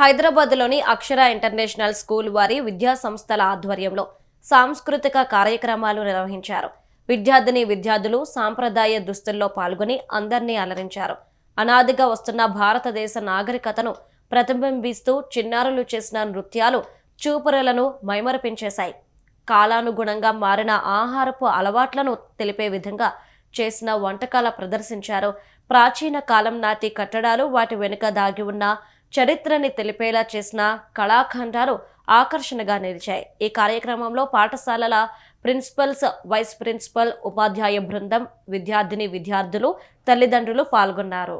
హైదరాబాద్లోని అక్షర international school వారి విద్యా సంస్థల ఆధ్వర్యంలో సాంస్కృతిక కార్యక్రమాలు నిర్వహించారు. విద్యార్థిని విద్యార్థులు సాంప్రదాయ దుస్తుల్లో పాల్గొని అందరినీ అలరించారు. అనాదిగా వస్తున్న భారతదేశ నాగరికతను ప్రతిబింబిస్తూ చిన్నారులు చేసిన నృత్యాలు చూపురలను మైమరపించేశాయి. కాలానుగుణంగా మారిన ఆహారపు అలవాట్లను తెలిపే విధంగా చేసిన వంటకాల ప్రదర్శించారు. ప్రాచీన కాలం నాటి కట్టడాలు వాటి వెనుక దాగి ఉన్న చరిత్రని తెలిపేలా చేసిన కళాఖండాలు ఆకర్షణగా నిలిచాయి. ఈ కార్యక్రమంలో పాఠశాలల ప్రిన్సిపల్స్ వైస్ ప్రిన్సిపల్ ఉపాధ్యాయ బృందం విద్యార్థిని విద్యార్థులు తల్లిదండ్రులు పాల్గొన్నారు.